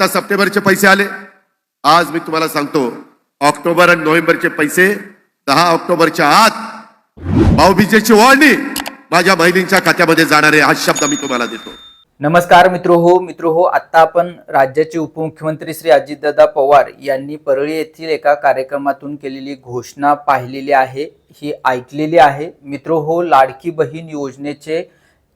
आता सप्टेंबरचे पैसे आले. आज मी तुम्हाला सांगतो ऑक्टोबर आणि नोव्हेंबरचे पैसे दहा ऑक्टोबरच्या आत भाऊबीजेची ओळणी माझ्या बहिणींच्या खात्यामध्ये जाणार आहे हा शब्द मी तुम्हाला देतो. नमस्कार मित्र हो मित्र हो आत्ता आपण राज्याचे उपमुख्यमंत्री श्री अजितदादा पवार यांनी परळी येथील एका कार्यक्रमातून केलेली घोषणा पाहिलेली आहे ही ऐकलेली आहे. मित्र हो लाडकी बहीण योजनेचे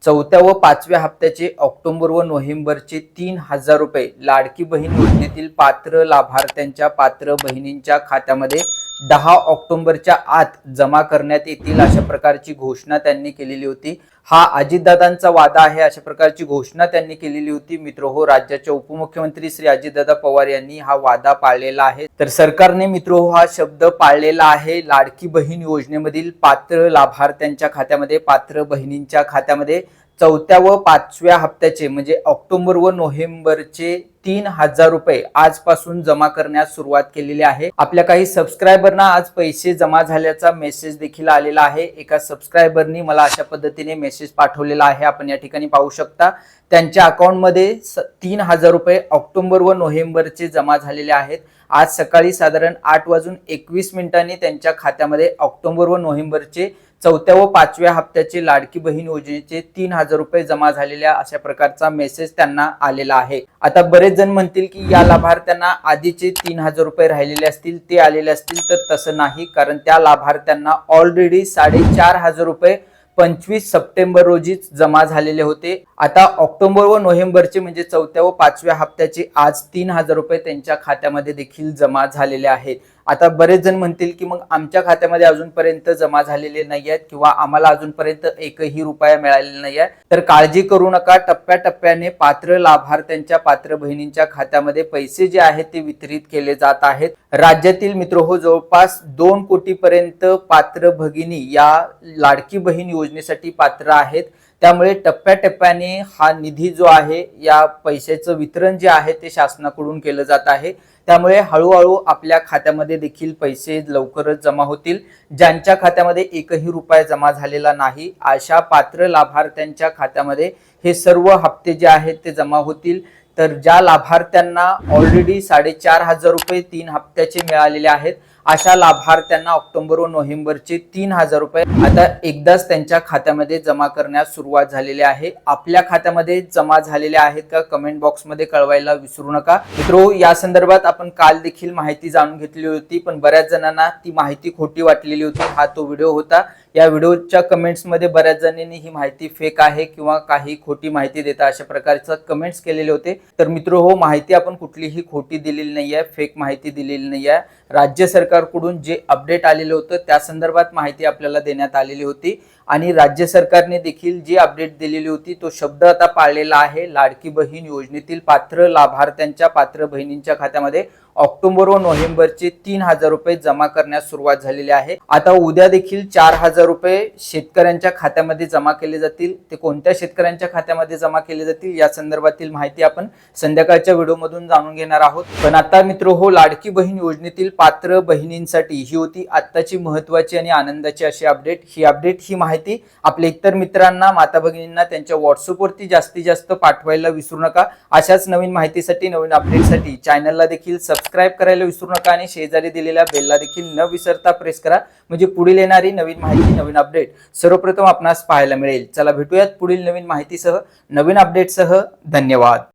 चौथ्या व पाचव्या हप्त्याचे ऑक्टोबर व नोव्हेंबरचे तीन हजार रुपये लाडकी बहीण योजनेतील पात्र लाभार्थ्यांच्या पात्र बहिणींच्या खात्यामध्ये दहा ऑक्टोबरच्या आत जमा करण्यात येतील अशा प्रकारची घोषणा त्यांनी केलेली होती. हा अजितदादांचा वादा आहे अशा प्रकारची घोषणा त्यांनी केलेली होती. मित्र हो राज्याचे उपमुख्यमंत्री श्री अजितदादा पवार यांनी हा वादा पाळलेला आहे. तर सरकारने मित्र हो हा शब्द पाळलेला आहे. लाडकी बहीण योजनेमधील पात्र लाभार्थ्यांच्या खात्यामध्ये पात्र बहिणींच्या खात्यामध्ये चौथ्या व पाचव्या हप्त्याचे म्हणजे ऑक्टोबर व नोव्हेंबरचे तीन हजार रुपये आजपासून जमा करण्यास सुरुवात केलेली आहे. आपल्या काही सबस्क्रायबरना आज पैसे जमा झाल्याचा मेसेज देखील आलेला आहे. एका सबस्क्रायबरनी मला अशा पद्धतीने मेसेज पाठवलेला आहे. आपण या ठिकाणी पाहू शकता त्यांच्या अकाउंटमध्ये तीन हजार रुपये ऑक्टोबर व नोव्हेंबरचे जमा झालेले आहेत. आज सकाळी साधारण आठ वाजून एकवीस मिनिटांनी त्यांच्या खात्यामध्ये ऑक्टोबर व नोव्हेंबरचे चौथ्या व पाचव्या हप्त्याचे लाडकी बहीण योजनेचे तीन हजार रुपये जमा झालेल्या अशा प्रकारचा मेसेज त्यांना आलेला आहे. आता बरेच जण म्हणतील की या लाभार्थ्यांना आधीचे तीन हजार रुपये राहिलेले असतील ते आलेले असतील तर तसं नाही कारण त्या लाभार्थ्यांना ऑलरेडी साडेचार हजार रुपये पंचवीस सप्टेंबर रोजीच जमा झालेले होते. आता ऑक्टोबर व नोव्हेंबरचे म्हणजे चौथ्या व पाचव्या हप्त्याचे आज तीन हजार रुपये त्यांच्या खात्यामध्ये देखील जमा झालेले आहेत. आता बरेच जण म्हणतील की मग आमच्या खात्यामध्ये अजूनपर्यंत जमा झालेले नाही आहेत किंवा आम्हाला अजूनपर्यंत एकही रुपया मिळालेला नाही आहे तर काळजी करू नका. टप्प्याटप्प्याने पात्र लाभार्थ्यांच्या पात्र बहिणींच्या खात्यामध्ये पैसे जे आहेत ते वितरित केले जात आहेत. राज्यातील मित्र हो जवळपास दोन कोटीपर्यंत पात्र भगिनी या लाडकी बहीण योजनेसाठी पात्र आहेत. त्यामुळे टप्प्याटप्प्याने हा निधी जो आहे या पैशाचं वितरण जे आहे ते शासनाकडून केलं जात आहे. त्यामुळे हळूहळू आपल्या खात्यामध्ये देखील पैसे लवकरच जमा होतील. ज्यांच्या खात्यामध्ये एकही रुपया जमा झालेला नाही अशा पात्र लाभार्थ्यांच्या खात्यामध्ये हे सर्व हप्ते जे आहेत ते जमा होतील. तर ज्या लाभार्थ्यांना ऑलरेडी साडेचार हजार रुपये तीन हप्त्याचे मिळालेले आहेत अशा लाभार्थ्यांना ऑक्टोबर व नोव्हेंबरचे तीन हजार रुपये आता एकदाच त्यांच्या खात्यामध्ये जमा करण्यास सुरुवात झालेली आहे. आपल्या खात्यामध्ये जमा झालेले आहेत का कमेंट बॉक्समध्ये कळवायला विसरू नका. मित्रो या संदर्भात आपण काल देखील माहिती जाणून घेतली होती पण बऱ्याच जणांना ती माहिती खोटी वाटलेली होती. हा तो व्हिडिओ होता. या व्हिडिओच्या कमेंट्समध्ये बऱ्याच जणांनी ही माहिती फेक आहे किंवा काही खोटी माहिती देता अशा प्रकारचं कमेंट्स केलेले होते. तर मित्र हो माहिती आपण कुठलीही खोटी दिलेली नाही आहे फेक माहिती दिलेली नाही आहे राज्य सरकार सरकारकडून जे अपडेट आलेलं होतं त्या संदर्भात माहिती आपल्याला देण्यात आलेली होती. आणि राज्य सरकारने देखील जी अपडेट दिलेली होती तो शब्द आता पाळलेला आहे. लाडकी बहीण योजनेतील पात्र लाभार्थ्यांच्या पात्र बहिणींच्या खात्यामध्ये ऑक्टोबर व नोव्हेंबरचे तीन हजार रुपये जमा करण्यास सुरुवात झालेली आहे. आता उद्या देखील चार हजार रुपये शेतकऱ्यांच्या खात्यामध्ये जमा केले जातील. ते कोणत्या शेतकऱ्यांच्या खात्यामध्ये जमा केले जातील या संदर्भातील माहिती आपण संध्याकाळच्या व्हिडिओमधून जाणून घेणार आहोत. पण आता मित्र हो लाडकी बहीण योजनेतील पात्र बहिणींसाठी ही होती आत्ताची महत्वाची आणि आनंदाची अशी अपडेट ही अपडेट ही माहिती माहिती आपल्या इतर मित्रांना माता भगिनींना त्यांच्या व्हॉट्सअपवरती जास्तीत जास्त पाठवायला विसरू नका. अशाच नवीन माहितीसाठी नवीन अपडेटसाठी चॅनलला देखील सबस्क्राईब करायला विसरू नका आणि शेजारी दिलेल्या बेलला देखील न विसरता प्रेस करा. म्हणजे पुढील येणारी नवीन माहिती नवीन अपडेट सर्वप्रथम आपणास पाहायला मिळेल. चला भेटूयात पुढील नवीन माहितीसह. नवीन अपडेटसह धन्यवाद.